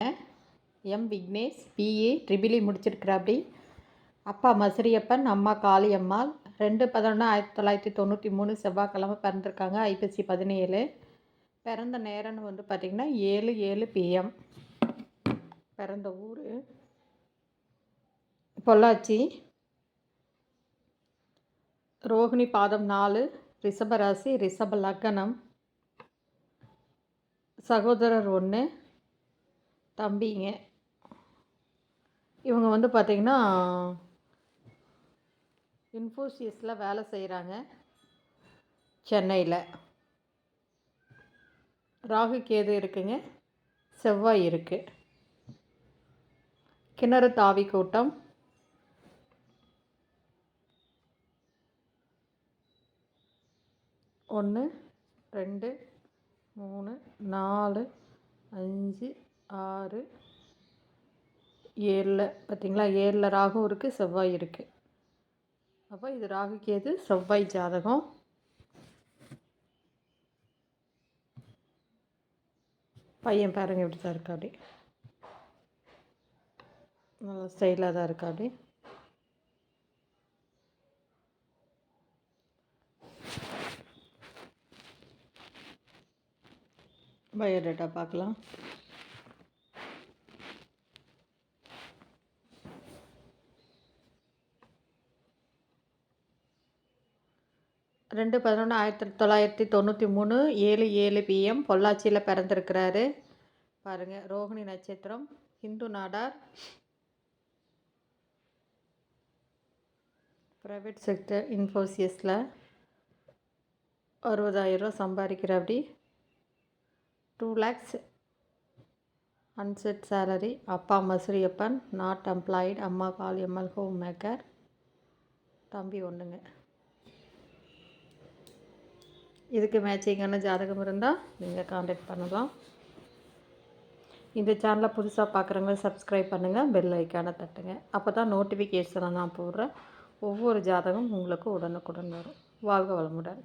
M Vignesh BA ட்ரிபிளி முடிச்சிருக்கிறாப்படி அப்பா மசிறியப்பன் அம்மா காளியம்மாள். ரெண்டு பதினொன்று ஆயிரத்தி தொள்ளாயிரத்தி தொண்ணூற்றி மூணு செவ்வாய்க்கிழமை பிறந்திருக்காங்க ஐப்பசி பதினேழு. பிறந்த நேரம்னு வந்து பார்த்திங்கன்னா ஏழு ஏழு பிஎம் பிறந்த ஊர் பொள்ளாச்சி. ரோகிணி பாதம் நாலு ரிஷபராசி ரிஷப லக்னம். சகோதரர் ஒன்று தம்பிங்க. இவங்க வந்து பார்த்திங்கன்னா இன்ஃபோசிஸில் வேலை செய்கிறாங்க சென்னையில். ராகு கேது இருக்குங்க. செவ்வாய் இருக்குது கிணறு தாவி கூட்டம். ஒன்று ரெண்டு மூணு நாலு அஞ்சு ஆறு ஏழில் பார்த்தீங்களா? ஏழில் ராகும் இருக்குது செவ்வாய் இருக்குது அப்போ இது ராகுக்கு எது? செவ்வாய் ஜாதகம். பையன் பாருங்க எப்படி தான் இருக்கா அப்படி நல்லா ஸ்டைலாக தான் இருக்கா அப்படி பயோடேட்டா பார்க்கலாம். ரெண்டு பதினொன்று ஆயிரத்தி தொள்ளாயிரத்தி தொண்ணூற்றி மூணு ஏழு ஏழு பிஎம் பொள்ளாச்சியில் பிறந்திருக்கிறாரு. பாருங்கள் ரோஹிணி நட்சத்திரம் ஹிந்து நாடார் ப்ரைவேட் செக்டர் இன்ஃபோசியஸில் அறுபதாயிரம் சம்பாதிக்கிறாப்படி டூ லேக்ஸ் அன்செட் சேலரி அப்பா மசுரியப்பன் நாட் எம்ப்ளாய்டு அம்மா காளியம்மாள் ஹோம் மேக்கர் தம்பி ஒன்றுங்க இதுக்கு மேட்சிங்கான ஜாதகம் இருந்தால் நீங்கள் காண்டாக்ட் பண்ணலாம். இந்த சேனலை புதுசாக பார்க்குறவங்க சப்ஸ்கிரைப் பண்ணுங்கள் பெல் ஐக்கானை தட்டுங்க. அப்போ தான் நோட்டிஃபிகேஷனை நான் போடுறேன் ஒவ்வொரு ஜாதகம் உங்களுக்கு உடனுக்குடன் வரும். வாழ்க வளமுடன்.